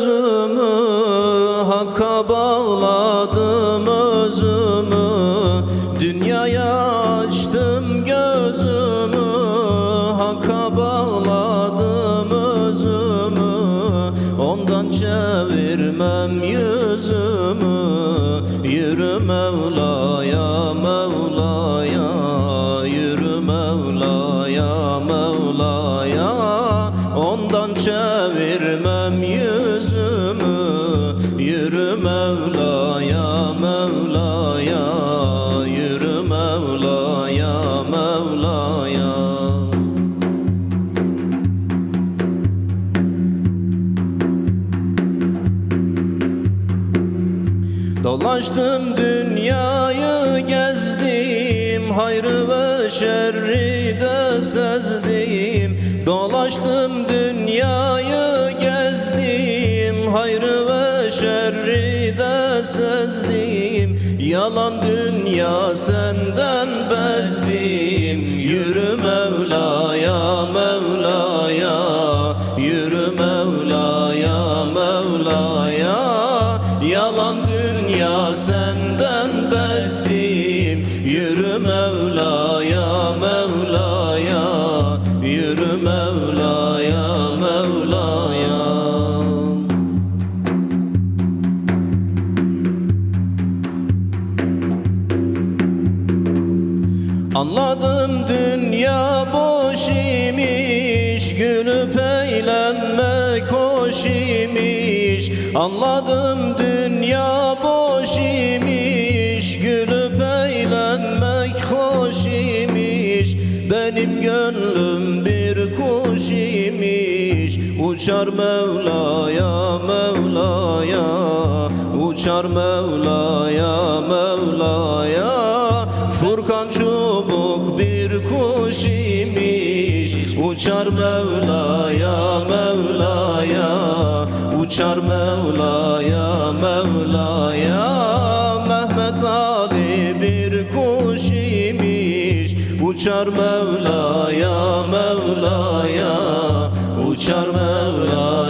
gözümü Hakka bağladım özümü. Dünyaya açtım gözümü Hakka bağladım özümü. Ondan çevirmem yüzümü Yürü Mevla'ya Mevla'ya. Yürü Mevla'ya Mevla'ya. Ondan çevirmem yüzümü Yürü Mevla'ya Mevla'ya Yürü Mevla'ya Mevla'ya. Dolaştım dünyayı gezdim Hayrı ve şerri de sezdim. Dolaştım dünyayı gezdim Hayrı ve şerri de sezdim. Yalan dünya senden bezdim. Yürü Mevla'ya Mevla'ya. Yürü Mevla'ya Mevla'ya. Yalan dünya senden bezdim. Yürü Mevla'ya Mevla'ya. Yürü Mevla'ya Anladım dünya boş imiş Gülüp eğlenmek hoş imiş. Anladım dünya boş imiş Gülüp eğlenmek hoş imiş. Benim gönlüm bir kuş imiş Uçar Mevla'ya Mevla'ya. Uçar Mevla'ya Mevla'ya. Furkan çubuk bir kuş imiş. Uçar Mevla'ya Mevla'ya. Uçar Mevla'ya Mevla'ya. Mehmet Ali bir kuş imiş. Uçar Mevla'ya Mevla'ya. Uçar Mevla'ya